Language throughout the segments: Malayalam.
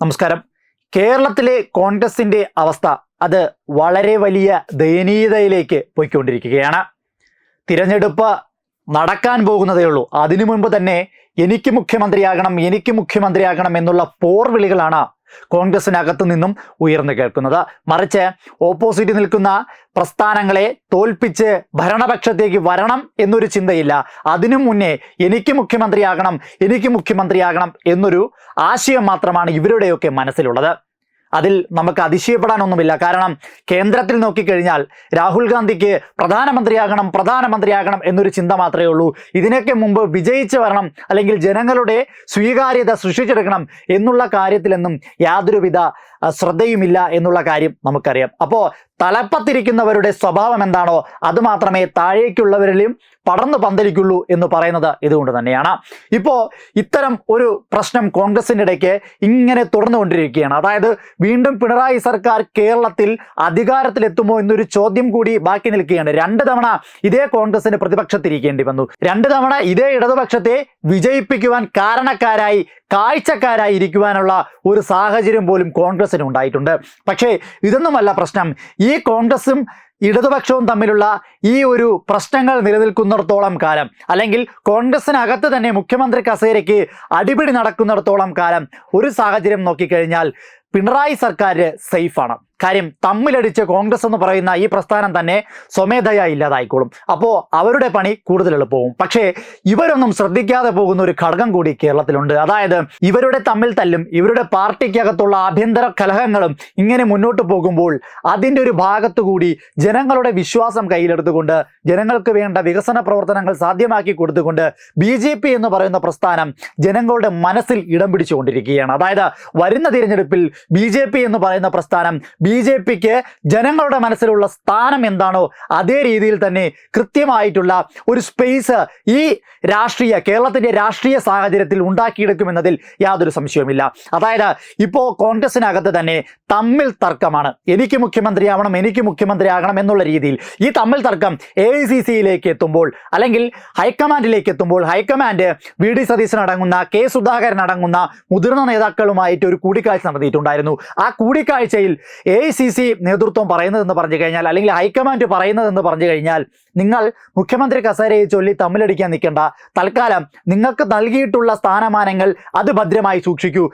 നമസ്കാരം. കേരളത്തിലെ കോൺഗ്രസിന്റെ അവസ്ഥ അത് വളരെ വലിയ ദയനീയതയിലേക്ക് പോയിക്കൊണ്ടിരിക്കുകയാണ്. തിരഞ്ഞെടുപ്പ് നടക്കാൻ പോകുന്നതേ ഉള്ളൂ. അതിനു മുൻപ് തന്നെ എനിക്ക് മുഖ്യമന്ത്രിയാകണം എനിക്ക് മുഖ്യമന്ത്രിയാകണം എന്നുള്ള പോർവിളികളാണ് കോൺഗ്രസിനകത്തു നിന്നും ഉയർന്നു കേൾക്കുന്നത്. മറിച്ച് ഓപ്പോസിറ്റ് നിൽക്കുന്ന പ്രസ്ഥാനങ്ങളെ തോൽപ്പിച്ച് ഭരണപക്ഷത്തേക്ക് വരണം എന്നൊരു ചിന്തയില്ല. അതിനു മുന്നേ എനിക്ക് മുഖ്യമന്ത്രിയാകണം എനിക്ക് മുഖ്യമന്ത്രിയാകണം എന്നൊരു ആശയം മാത്രമാണ് ഇവരുടെയൊക്കെ മനസ്സിലുള്ളത്. അതിൽ നമുക്ക് അതിശയപ്പെടാനൊന്നുമില്ല. കാരണം കേന്ദ്രത്തിൽ നോക്കിക്കഴിഞ്ഞാൽ രാഹുൽ ഗാന്ധിക്ക് പ്രധാനമന്ത്രിയാകണം പ്രധാനമന്ത്രിയാകണം എന്നൊരു ചിന്ത മാത്രമേ ഉള്ളൂ. ഇതിനൊക്കെ മുമ്പ് വിജയിച്ചു വരണം അല്ലെങ്കിൽ ജനങ്ങളുടെ സ്വീകാര്യത സൃഷ്ടിച്ചെടുക്കണം എന്നുള്ള കാര്യത്തിലെന്നും യാതൊരുവിധ ശ്രദ്ധയുമില്ല എന്നുള്ള കാര്യം നമുക്കറിയാം. അപ്പോൾ തലപ്പത്തിരിക്കുന്നവരുടെ സ്വഭാവം എന്താണോ അത് മാത്രമേ താഴേക്കുള്ളവരിലും പടർന്നു പന്തലിക്കുള്ളൂ എന്ന് പറയുന്നത് ഇതുകൊണ്ട് തന്നെയാണ്. ഇപ്പോൾ ഇത്തരം ഒരു പ്രശ്നം കോൺഗ്രസിന്റെ ഇടയ്ക്ക് ഇങ്ങനെ തുടർന്നുകൊണ്ടിരിക്കുകയാണ്. അതായത് വീണ്ടും പിണറായി സർക്കാർ കേരളത്തിൽ അധികാരത്തിലെത്തുമോ എന്നൊരു ചോദ്യം കൂടി ബാക്കി നിൽക്കുകയാണ്. രണ്ട് തവണ ഇതേ കോൺഗ്രസിന് പ്രതിപക്ഷത്തിരിക്കേണ്ടി വന്നു. രണ്ട് തവണ ഇതേ ഇടതുപക്ഷത്തെ വിജയിപ്പിക്കുവാൻ കാരണക്കാരായി കാഴ്ചക്കാരായി ഇരിക്കുവാനുള്ള ഒരു സാഹചര്യം പോലും കോൺഗ്രസിന് ഉണ്ടായിട്ടുണ്ട്. പക്ഷേ ഇതൊന്നുമല്ല പ്രശ്നം. ഈ കോൺഗ്രസും ഇടതുപക്ഷവും തമ്മിലുള്ള ഈ ഒരു പ്രശ്നങ്ങൾ നിലനിൽക്കുന്നിടത്തോളം കാലം അല്ലെങ്കിൽ കോൺഗ്രസിനകത്ത് തന്നെ മുഖ്യമന്ത്രി കസേരയ്ക്ക് അടിപിടി നടക്കുന്നിടത്തോളം കാലം ഒരു സാഹചര്യം നോക്കിക്കഴിഞ്ഞാൽ പിണറായി സർക്കാർ സേഫാണ്. കാര്യം തമ്മിലടിച്ച് കോൺഗ്രസ് എന്ന് പറയുന്ന ഈ പ്രസ്ഥാനം തന്നെ സ്വമേധയാ ഇല്ലാതായിക്കോളും. അപ്പോൾ അവരുടെ പണി കൂടുതൽ എളുപ്പവും. പക്ഷേ ഇവരൊന്നും ശ്രദ്ധിക്കാതെ പോകുന്ന ഒരു ഘടകം കൂടി കേരളത്തിലുണ്ട്. അതായത് ഇവരുടെ തമ്മിൽ തല്ലും ഇവരുടെ പാർട്ടിക്കകത്തുള്ള ആഭ്യന്തര കലഹങ്ങളും ഇങ്ങനെ മുന്നോട്ട് പോകുമ്പോൾ അതിന്റെ ഒരു ഭാഗത്തുകൂടി ജനങ്ങളുടെ വിശ്വാസം കയ്യിലെടുത്തുകൊണ്ട് ജനങ്ങൾക്ക് വേണ്ട വികസന പ്രവർത്തനങ്ങൾ സാധ്യമാക്കി കൊടുത്തുകൊണ്ട് ബി എന്ന് പറയുന്ന പ്രസ്ഥാനം ജനങ്ങളുടെ മനസ്സിൽ ഇടം പിടിച്ചുകൊണ്ടിരിക്കുകയാണ്. അതായത് വരുന്ന തിരഞ്ഞെടുപ്പിൽ ബി എന്ന് പറയുന്ന പ്രസ്ഥാനം ബി ജെ പിക്ക് ജനങ്ങളുടെ മനസ്സിലുള്ള സ്ഥാനം എന്താണോ അതേ രീതിയിൽ തന്നെ കൃത്യമായിട്ടുള്ള ഒരു സ്പേസ് ഈ രാഷ്ട്രീയ കേരളത്തിന്റെ രാഷ്ട്രീയ സാഹചര്യത്തിൽ ഉണ്ടാക്കിയെടുക്കുമെന്നതിൽ യാതൊരു സംശയവുമില്ല. അതായത് ഇപ്പോൾ കോൺഗ്രസിനകത്ത് തന്നെ തമ്മിൽ തർക്കമാണ്. എനിക്ക് മുഖ്യമന്ത്രിയാവണം എനിക്ക് മുഖ്യമന്ത്രിയാകണം എന്നുള്ള രീതിയിൽ ഈ തമ്മിൽ തർക്കം എ ഐ സി സിയിലേക്ക് എത്തുമ്പോൾ അല്ലെങ്കിൽ ഹൈക്കമാൻഡിലേക്ക് എത്തുമ്പോൾ ഹൈക്കമാൻഡ് വി ഡി സതീശൻ അടങ്ങുന്ന കെ സുധാകരൻ അടങ്ങുന്ന മുതിർന്ന നേതാക്കളുമായിട്ട് ഒരു കൂടിക്കാഴ്ച നടത്തിയിട്ടുണ്ടായിരുന്നു. ആ കൂടിക്കാഴ്ചയിൽ എ ഐ സി സി നേതൃത്വം പറയുന്നതെന്ന് പറഞ്ഞു കഴിഞ്ഞാൽ അല്ലെങ്കിൽ ഹൈക്കമാൻഡ് പറയുന്നതെന്ന് പറഞ്ഞു കഴിഞ്ഞാൽ നിങ്ങൾ മുഖ്യമന്ത്രി കസേരയെ ചൊല്ലി തമ്മിലടിക്കാൻ നിൽക്കേണ്ട. തൽക്കാലം നിങ്ങൾക്ക് നൽകിയിട്ടുള്ള സ്ഥാനമാനങ്ങൾ അത് ഭദ്രമായി സൂക്ഷിക്കൂ.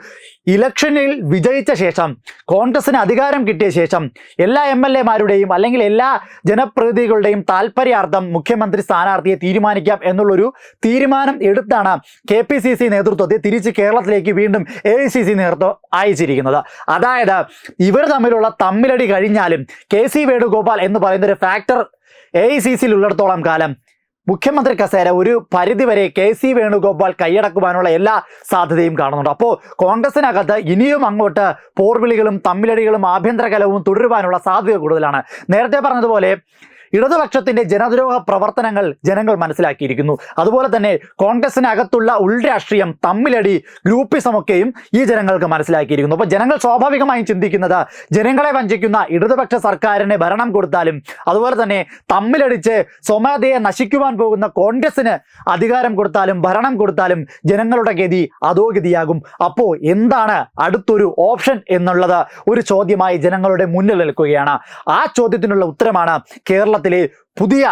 ഇലക്ഷനിൽ വിജയിച്ച ശേഷം കോൺഗ്രസിന് അധികാരം കിട്ടിയ ശേഷം എല്ലാ എം എൽ എമാരുടെയും അല്ലെങ്കിൽ എല്ലാ ജനപ്രതിനിധികളുടെയും താല്പര്യാർത്ഥം മുഖ്യമന്ത്രി സ്ഥാനാർത്ഥിയെ തീരുമാനിക്കാം എന്നുള്ളൊരു തീരുമാനം എടുത്താണ് കെ പി സി സി നേതൃത്വത്തെ തിരിച്ച് കേരളത്തിലേക്ക് വീണ്ടും എ ഐ സി സി നേതൃത്വം അയച്ചിരിക്കുന്നത്. അതായത് ഇവർ തമ്മിലുള്ള തമ്മിലടി കഴിഞ്ഞാലും കെ സി വേണുഗോപാൽ എന്ന് പറയുന്ന ഒരു ഫാക്ടർ എ ഐ സി സിയിൽ ഉള്ളിടത്തോളം കാലം മുഖ്യമന്ത്രി കസേര ഒരു പരിധിവരെ കെ സി വേണുഗോപാൽ കൈയടക്കുവാനുള്ള എല്ലാ സാധ്യതയും കാണുന്നുണ്ട്. അപ്പോൾ കോൺഗ്രസിനകത്ത് ഇനിയും അങ്ങോട്ട് പോർവിളികളും തമ്മിലടികളും ആഭ്യന്തര കലവും തുടരുവാനുള്ള സാധ്യത കൂടുതലാണ്. നേരത്തെ പറഞ്ഞതുപോലെ ഇടതുപക്ഷത്തിന്റെ ജനദ്രോഹ പ്രവർത്തനങ്ങൾ ജനങ്ങൾ മനസ്സിലാക്കിയിരിക്കുന്നു. അതുപോലെ തന്നെ കോൺഗ്രസിനകത്തുള്ള ഉൾരാഷ്ട്രീയം തമ്മിലടി ഗ്രൂപ്പിസമൊക്കെയും ഈ ജനങ്ങൾക്ക് മനസ്സിലാക്കിയിരിക്കുന്നു. അപ്പോൾ ജനങ്ങൾ സ്വാഭാവികമായും ചിന്തിക്കുന്നത് ജനങ്ങളെ വഞ്ചിക്കുന്ന ഇടതുപക്ഷ സർക്കാരിന് ഭരണം കൊടുത്താലും അതുപോലെ തന്നെ തമ്മിലടിച്ച് സ്വമേധയെ നശിക്കുവാൻ പോകുന്ന കോൺഗ്രസിന് അധികാരം കൊടുത്താലും ഭരണം കൊടുത്താലും ജനങ്ങളുടെ ഗതി അധോഗതിയാകും. അപ്പോൾ എന്താണ് അടുത്തൊരു ഓപ്ഷൻ എന്നുള്ളത് ഒരു ചോദ്യമായി ജനങ്ങളുടെ മുന്നിൽ നിൽക്കുകയാണ്. ആ ചോദ്യത്തിനുള്ള ഉത്തരമാണ് കേരളത്തിലെ പുതിയ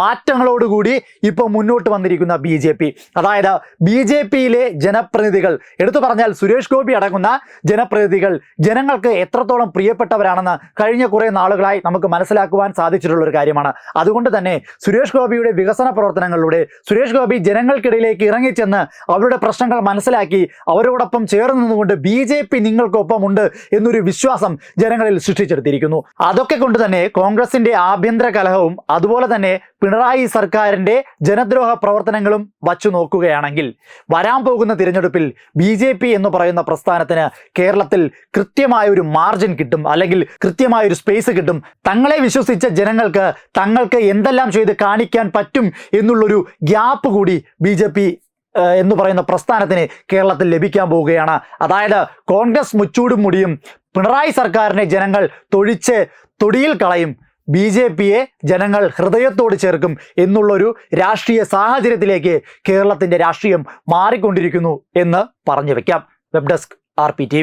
മാറ്റങ്ങളോടുകൂടി ഇപ്പോൾ മുന്നോട്ട് വന്നിരിക്കുന്ന ബി ജെ പി. അതായത് ബി ജെ പിയിലെ ജനപ്രതിനിധികൾ എടുത്തു പറഞ്ഞാൽ സുരേഷ് ഗോപി അടങ്ങുന്ന ജനപ്രതിനിധികൾ ജനങ്ങൾക്ക് എത്രത്തോളം പ്രിയപ്പെട്ടവരാണെന്ന് കഴിഞ്ഞ കുറേ നാളുകളായി നമുക്ക് മനസ്സിലാക്കുവാൻ സാധിച്ചിട്ടുള്ള ഒരു കാര്യമാണ്. അതുകൊണ്ട് തന്നെ സുരേഷ് ഗോപിയുടെ വികസന പ്രവർത്തനങ്ങളിലൂടെ സുരേഷ് ഗോപി ജനങ്ങൾക്കിടയിലേക്ക് ഇറങ്ങിച്ചെന്ന് അവരുടെ പ്രശ്നങ്ങൾ മനസ്സിലാക്കി അവരോടൊപ്പം ചേർന്ന് നിന്നുകൊണ്ട് ബി ജെ പി നിങ്ങൾക്കൊപ്പം ഉണ്ട് എന്നൊരു വിശ്വാസം ജനങ്ങളിൽ സൃഷ്ടിച്ചെടുത്തിരിക്കുന്നു. അതൊക്കെ കൊണ്ട് തന്നെ കോൺഗ്രസിന്റെ ആഭ്യന്തര കലഹവും അതുപോലെ തന്നെ പിണറായി സർക്കാരിന്റെ ജനദ്രോഹ പ്രവർത്തനങ്ങളും വച്ചു നോക്കുകയാണെങ്കിൽ വരാൻ പോകുന്ന തിരഞ്ഞെടുപ്പിൽ ബി ജെ പി എന്ന് പറയുന്ന പ്രസ്ഥാനത്തിന് കേരളത്തിൽ കൃത്യമായ ഒരു മാർജിൻ കിട്ടും അല്ലെങ്കിൽ കൃത്യമായ ഒരു സ്പേസ് കിട്ടും. തങ്ങളെ വിശ്വസിച്ച ജനങ്ങൾക്ക് തങ്ങൾക്ക് എന്തെല്ലാം ചെയ്ത് കാണിക്കാൻ പറ്റും എന്നുള്ളൊരു ഗ്യാപ്പ് കൂടി ബി ജെ പി എന്ന് പറയുന്ന പ്രസ്ഥാനത്തിന് കേരളത്തിൽ ലഭിക്കാൻ പോവുകയാണ്. അതായത് കോൺഗ്രസ് മുച്ചൂടും മുടിയും പിണറായി സർക്കാരിനെ ജനങ്ങൾ തൊഴിച്ച് തൊടിയിൽ കളയും. ബി ജെ പിയെ ജനങ്ങൾ ഹൃദയത്തോട് ചേർക്കും എന്നുള്ളൊരു രാഷ്ട്രീയ സാഹചര്യത്തിലേക്ക് കേരളത്തിന്റെ രാഷ്ട്രീയം മാറിക്കൊണ്ടിരിക്കുന്നു എന്ന് പറഞ്ഞു വയ്ക്കാം web desk R P T